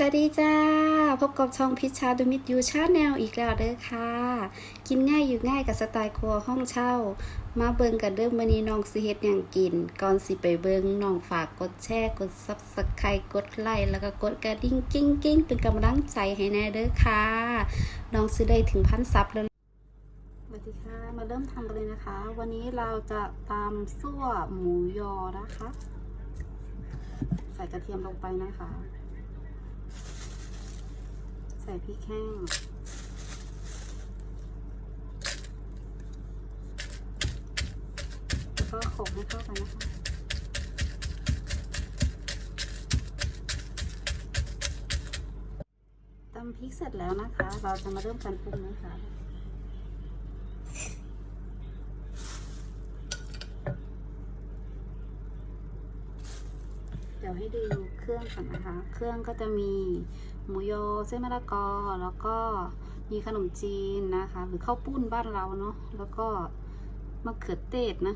สวัสดีจ้า พบกับช่องพิชชาดูมิดยูชาแนลอีกแล้วเด้อค่ะ กินง่ายอยู่ง่ายกับสไตล์ครัวห้องเช่า มาเบิงกันเด้อมื้อนี้น้องสิเฮ็ดหยังกิน ก่อนสิไปเบิงน้องฝากกดแชร์กด Subscribe กดไลค์แล้วก็กดกระดิ่งกิ้งกิ้งเป็นกำลังใจให้แน่เด้อค่ะ น้องสิได้ถึงพันซับแล้วสวัสดีค่ะ มาเริ่มทำกันเลยนะคะ วันนี้เราจะตำซั่วหมูยอนะคะ ใส่กระเทียมลงไปนะคะ ส่พริกแห้งแล้วก็โขลกให้เข้ากันนะคะตำพริกเสร็จแล้วนะคะ เราจะมาเริ่มการปรุงนะคะเดี๋ยวให้ดูเครื่องก่อนนะคะ เครื่องก็จะมี หมูยอเส้นมะละกอแล้วก็มีขนมจีนนะคะ หรือข้าวปุ้นบ้านเราเนาะแล้วก็มะเขือเทศนะ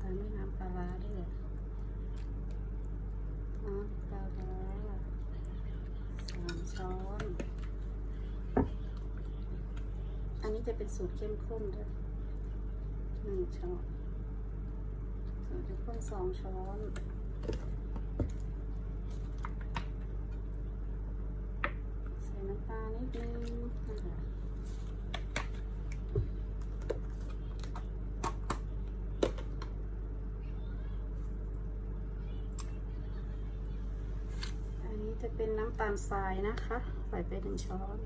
ตามด้วยน้ำปลาร้าด้วยน้ำปลาร้าสาม ช้อน อันนี้จะเป็นสูตรเข้มข้นด้วยหนึ่งช้อนสูตรเข้มข้นสองช้อน ใส่น้ำตาลนิดนึงนะคะ อันนี้ จะเป็นน้ำตาลทรายนะคะ ใส่ไปหนึ่งช้อน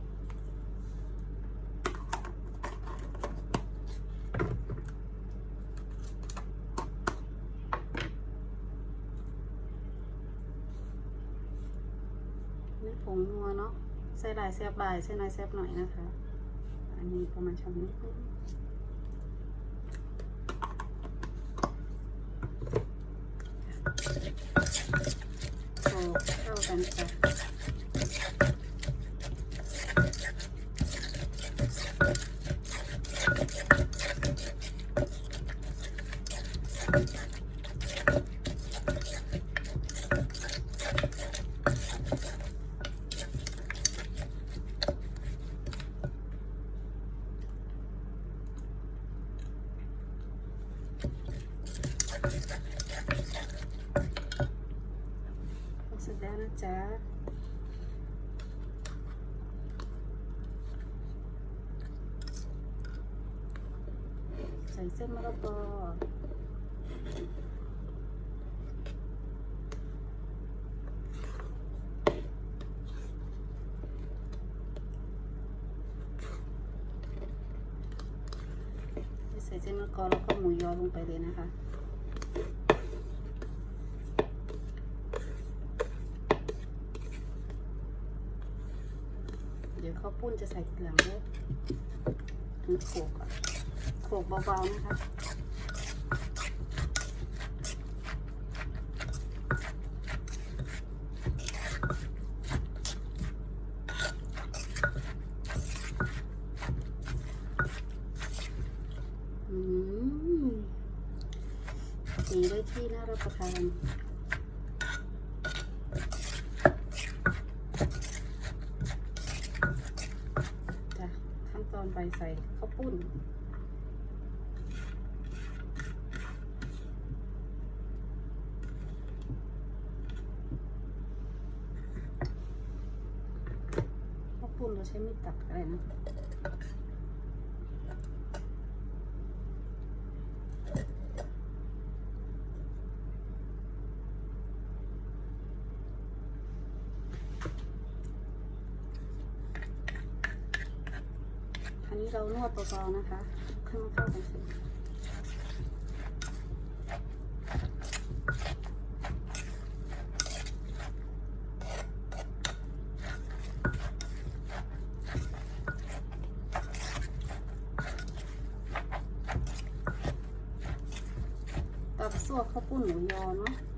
นี่ผงนัวเนาะ ใส่หลายแซบหลาย ใส่น้อยแซบหน่อยนะคะ อันนี้ประมาณช้อนนิ ดนึงโขลกเข้ากันค่ะ เสร็ จ๊ะใส่เส้นมะละกอใส่เส้นมะละกอแล้วก็หมูยอลงไปเลยนะคะ ดี๋ยวข้าวปุ้นจะใส่เกลือด้วยอันนี้โขกโขกเบาๆนะคะอือสีด้วยที่น่ารับประทาน ใส่ข้าวปุ้น ข้าวปุ้นเราใช้มีดตัดอะไรนะ นนี้เรานวดเบาๆนะคะเครื่องเข้ากันเสร็จตับสวกข้าวปุ้นหมูยอเนาะ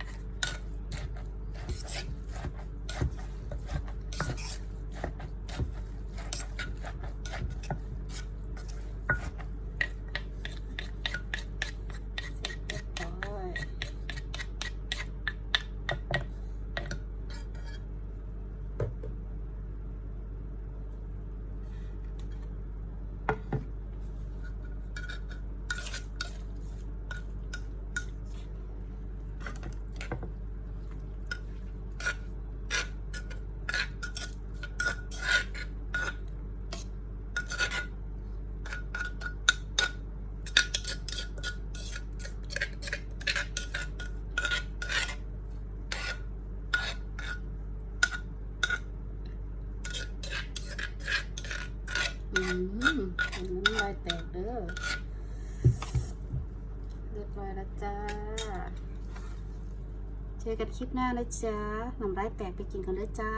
อืมอันนี้ำลายแตกเด้อเรียบร้อยแล้วจ้า เจอกันคลิปหน้านะจ๊ะน้ำลายแตกไปกินกันเลยจ้า